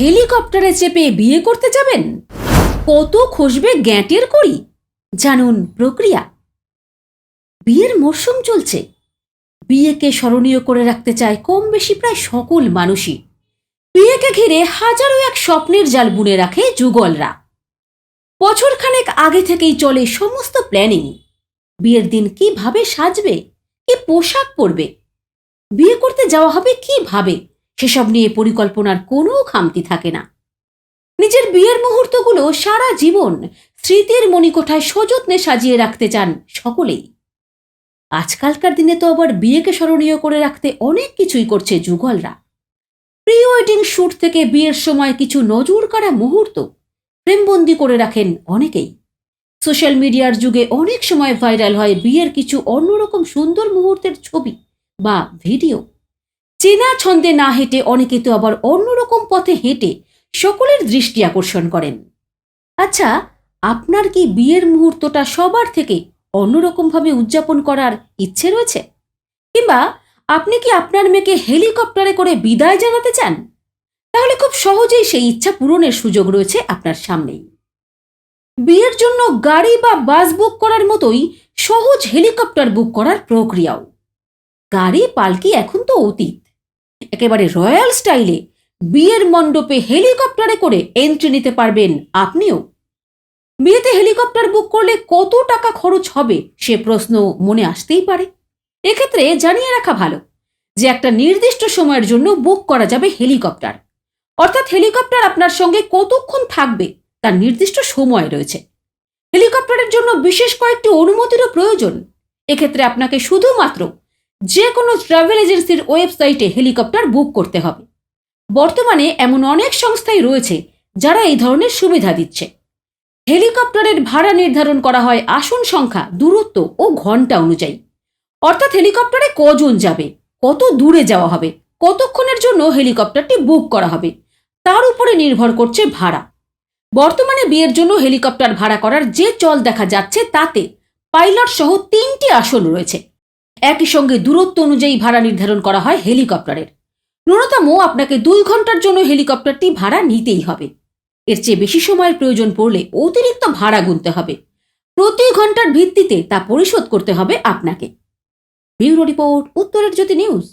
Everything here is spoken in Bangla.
হেলিকপ্টারে চেপে বিয়ে করতে যাবেন? কত খসবে গ্যাঁটের করি জানুন প্রক্রিয়া। বিয়ের মরশুম চলছে। বিয়েকে স্মরণীয় করে রাখতে চায় কম বেশি প্রায় সকল মানুষই। বিয়েকে ঘিরে হাজারো এক স্বপ্নের জাল বুনে রাখে যুগলরা। বছরখানেক আগে থেকেই চলে সমস্ত প্ল্যানিং। বিয়ের দিন কীভাবে সাজবে, কি পোশাক পরবে, বিয়ে করতে যাওয়া হবে কীভাবে সেসব নিয়ে পরিকল্পনার কোনো খামতি থাকে না। নিজের বিয়ের মুহূর্তগুলো সারা জীবন স্মৃতির মণিকোঠায় সযত্নে সাজিয়ে রাখতে চান সকলেই। আজকালকার দিনে তো আবার বিয়েকে স্মরণীয় করে রাখতে অনেক কিছুই করছে যুগলরা। প্রি ওয়েডিং শ্যুট থেকে বিয়ের সময় কিছু নজর কাড়া মুহূর্ত প্রেমবন্দি করে রাখেন অনেকেই। সোশ্যাল মিডিয়ার যুগে অনেক সময় ভাইরাল হয় বিয়ের কিছু অন্যরকম সুন্দর মুহূর্তের ছবি বা ভিডিও। চেনা ছন্দে না হেঁটে অনেকে তো আবার অন্যরকম পথে হেঁটে সকলের দৃষ্টি আকর্ষণ করেন। আচ্ছা আপনার কি বিয়ের মুহূর্তটা সবার থেকে অন্যরকমভাবে উদযাপন করার ইচ্ছে রয়েছে? কিংবা আপনি কি আপনার মেয়েকে হেলিকপ্টারে করে বিদায় জানাতে চান? তাহলে খুব সহজেই সেই ইচ্ছা পূরণের সুযোগ রয়েছে আপনার সামনেই। বিয়ের জন্য গাড়ি বা বাস বুক করার মতোই সহজ হেলিকপ্টার বুক করার প্রক্রিয়াও। গাড়ি, পালকি এখন তো অতীত। একেবারে রয়্যাল স্টাইলে বিয়ের মণ্ডপে হেলিকপ্টারে করে এন্ট্রি নিতে পারবেন আপনিও। বিয়েতে হেলিকপ্টার বুক করলে কত টাকা খরচ হবে সে প্রশ্ন মনে আসতেই পারে। এক্ষেত্রে জানিয়ে রাখা ভালো যে একটা নির্দিষ্ট সময়ের জন্য বুক করা যাবে হেলিকপ্টার। অর্থাৎ হেলিকপ্টার আপনার সঙ্গে কতক্ষণ থাকবে তার নির্দিষ্ট সময় রয়েছে। হেলিকপ্টারের জন্য বিশেষ কয়েকটি অনুমতিরও প্রয়োজন। এক্ষেত্রে আপনাকে শুধুমাত্র যে কোনো ট্রাভেল এজেন্সির ওয়েবসাইটে হেলিকপ্টার বুক করতে হবে। বর্তমানে এমন অনেক সংস্থাই রয়েছে যারা এই ধরনের সুবিধা দিচ্ছে। হেলিকপ্টারের ভাড়া নির্ধারণ করা হয় আসন সংখ্যা, দূরত্ব ও ঘণ্টা অনুযায়ী। অর্থাৎ হেলিকপ্টারে কজন যাবে, কত দূরে যাওয়া হবে, কতক্ষণের জন্য হেলিকপ্টারটি বুক করা হবে, তার উপরে নির্ভর করছে ভাড়া। বর্তমানে বিয়ের জন্য হেলিকপ্টার ভাড়া করার যে চল দেখা যাচ্ছে তাতে পাইলট সহ তিনটি আসন রয়েছে। একই সঙ্গে দূরত্ব অনুযায়ী ভাড়া নির্ধারণ করা হয় হেলিকপ্টারের। ন্যূনতম আপনাকে দুই ঘণ্টার জন্য হেলিকপ্টারটি ভাড়া নিতেই হবে। এর চেয়ে বেশি সময়ের প্রয়োজন পড়লে অতিরিক্ত ভাড়া গুনতে হবে। প্রতি ঘণ্টার ভিত্তিতে তা পরিশোধ করতে হবে আপনাকে। ব্যুরো রিপোর্ট, উত্তরের জ্যোতি নিউজ।